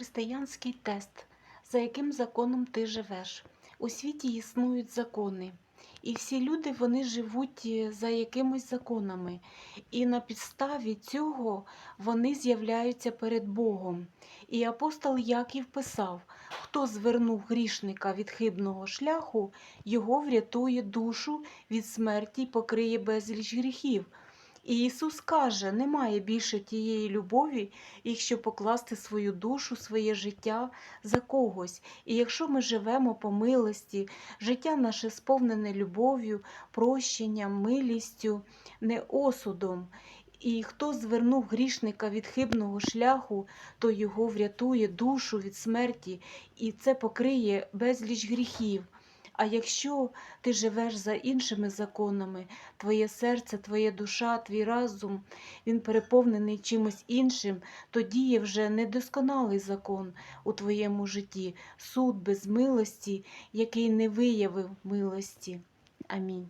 християнський тест, за яким законом ти живеш. У світі існують закони, і всі люди вони живуть е, за якимись законами, і на підставі цього вони з'являються перед Богом. І апостол Яків писав: хто звернув грішника від хибного шляху, його врятує душу від смерті й покриє безліч гріхів. І Ісус каже, немає більше тієї любові, якщо покласти свою душу, своє життя за когось. І якщо ми живемо по милості, життя наше сповнене любов'ю, прощенням, милістю, не осудом. І хто звернув грішника від хибного шляху, то його врятує душу від смерті, і це покриє безліч гріхів. А якщо ти живеш за іншими законами, твоє серце, твоя душа, твій разум, він переповнений чимось іншим, то діє вже недосконалий закон у твоєму житті, суд без милості, який не виявив милості. Амінь.